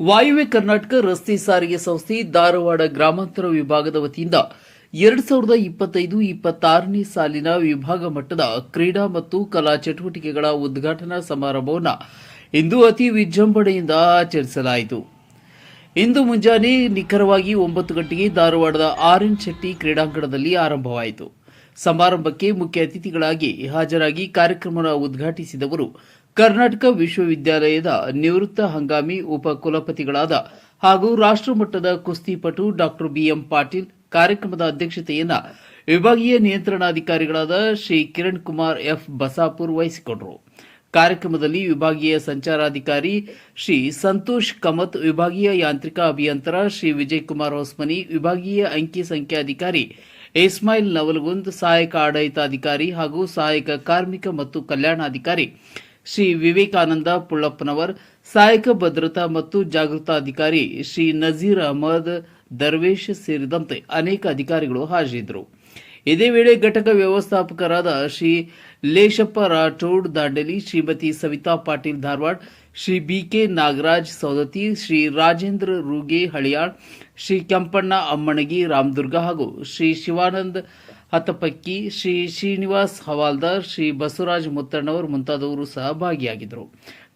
ವಾಯುವ್ಯ ಕರ್ನಾಟಕ ರಸ್ತೆ ಸಾರಿಗೆ ಸಂಸ್ಥೆ ಧಾರವಾಡ ಗ್ರಾಮಾಂತರ ವಿಭಾಗದ ವತಿಯಿಂದ ಎರಡು ಸಾವಿರದ ಇಪ್ಪತ್ತೈದು ಇಪ್ಪತ್ತಾರನೇ ಸಾಲಿನ ವಿಭಾಗ ಮಟ್ಟದ ಕ್ರೀಡಾ ಮತ್ತು ಕಲಾ ಚಟುವಟಿಕೆಗಳ ಉದ್ಘಾಟನಾ ಸಮಾರಂಭವನ್ನು ಇಂದು ಅತಿ ವಿಜೃಂಭಣೆಯಿಂದ ಆಚರಿಸಲಾಯಿತು. ಇಂದು ಮುಂಜಾನೆ ನಿಖರವಾಗಿ ಒಂಬತ್ತು ಗಂಟೆಗೆ ಧಾರವಾಡದ ಆರ್ ಎನ್ ಶೆಟ್ಟಿ ಕ್ರೀಡಾಂಗಣದಲ್ಲಿ ಆರಂಭವಾಯಿತು. ಸಮಾರಂಭಕ್ಕೆ ಮುಖ್ಯ ಅತಿಥಿಗಳಾಗಿ ಹಾಜರಾಗಿ ಕಾರ್ಯಕ್ರಮ ಉದ್ಘಾಟಿಸಿದವರು ಕರ್ನಾಟಕ ವಿಶ್ವವಿದ್ಯಾಲಯದ ನಿವೃತ್ತ ಹಂಗಾಮಿ ಉಪ ಕುಲಪತಿಗಳಾದ ಹಾಗೂ ರಾಷ್ಟ್ರಮಟ್ಟದ ಕುಸ್ತಿಪಟು ಡಾಕ್ಟರ್ ಬಿಎಂ ಪಾಟೀಲ್ ಕಾರ್ಯಕ್ರಮದ ಅಧ್ಯಕ್ಷತೆಯನ್ನ ವಿಭಾಗೀಯ ನಿಯಂತ್ರಣಾಧಿಕಾರಿಗಳಾದ ಶ್ರೀ ಕಿರಣ್ ಕುಮಾರ್ ಎಫ್ ಬಸಾಪುರ್ ವಹಿಸಿಕೊಂಡರು. ಕಾರ್ಯಕ್ರಮದಲ್ಲಿ ವಿಭಾಗೀಯ ಸಂಚಾರಾಧಿಕಾರಿ ಶ್ರೀ ಸಂತೋಷ್ ಕಮತ್, ವಿಭಾಗೀಯ ಯಾಂತ್ರಿಕ ಅಭಿಯಂತರ ಶ್ರೀ ವಿಜಯ್ ಕುಮಾರ್ ಹೊಸ್ಮನಿ, ವಿಭಾಗೀಯ ಅಂಕಿ ಸಂಖ್ಯಾಧಿಕಾರಿ ಇಸ್ಮಾಯಿಲ್ ನವಲಗುಂದ್ ಸಹಾಯಕ ಆಡಳಿತಾಧಿಕಾರಿ ಹಾಗೂ ಸಹಾಯಕ ಕಾರ್ಮಿಕ ಮತ್ತು ಕಲ್ಯಾಣಾಧಿಕಾರಿ ಶ್ರೀ ವಿವೇಕಾನಂದ ಪುಳ್ಳಪ್ಪನವರ್, ಸಹಾಯಕ ಭದ್ರತಾ ಮತ್ತು ಜಾಗೃತಾಧಿಕಾರಿ ಶ್ರೀ ನಜೀರ್ ಅಹಮದ್, ದರ್ವೇಶ್ ಸೇರಿದಂತೆ ಅನೇಕ ಅಧಿಕಾರಿಗಳು ಹಾಜರಿದ್ದರು. ಇದೇ ವೇಳೆ ಘಟಕ ವ್ಯವಸ್ಥಾಪಕರಾದ ಶ್ರೀ ಲೇಶಪ್ಪ ರಾಠೋಡ್ ದಾಂಡಲಿ, ಶ್ರೀಮತಿ ಸವಿತಾ ಪಾಟೀಲ್ ಧಾರವಾಡ, ಶ್ರೀ ಬಿಕೆ ನಾಗರಾಜ್ ಸೌದತಿ ಶ್ರೀ ರಾಜೇಂದ್ರ ರೂಗೆ ಹಳಿಯಾಳ್, ಶ್ರೀ ಕೆಂಪಣ್ಣ ಅಮ್ಮಣಗಿ ರಾಮದುರ್ಗ ಹಾಗೂ ಶ್ರೀ ಶಿವಾನಂದ ಹತಪಕ್ಕಿ ಶ್ರೀ ಶ್ರೀನಿವಾಸ್ ಹವಾಲ್ದಾರ್, ಶ್ರೀ ಬಸವರಾಜ್ ಮುತ್ತಣ್ಣವರ್ ಮುಂತಾದವರು ಸಹ ಭಾಗಿಯಾಗಿದ್ದರು.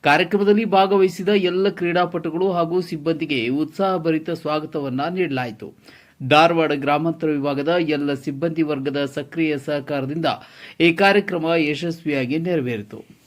ಕಾರ್ಯಕ್ರಮದಲ್ಲಿ ಭಾಗವಹಿಸಿದ ಎಲ್ಲ ಕ್ರೀಡಾಪಟುಗಳು ಹಾಗೂ ಸಿಬ್ಬಂದಿಗೆ ಉತ್ಸಾಹಭರಿತ ಸ್ವಾಗತವನ್ನು ನೀಡಲಾಯಿತು. ಧಾರವಾಡ ಗ್ರಾಮಾಂತರ ವಿಭಾಗದ ಎಲ್ಲ ಸಿಬ್ಬಂದಿ ವರ್ಗದ ಸಕ್ರಿಯ ಸಹಕಾರದಿಂದ ಈ ಕಾರ್ಯಕ್ರಮ ಯಶಸ್ವಿಯಾಗಿ ನೆರವೇರಿತು.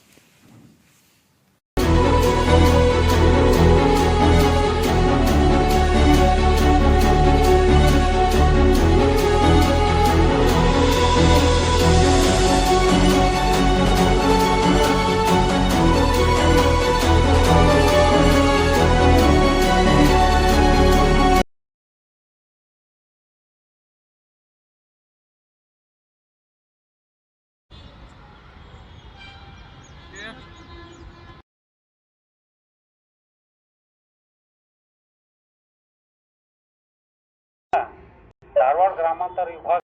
ಧಾರವಾಡ ಗ್ರಾಮಾಂತರ ವಿಭಾಗ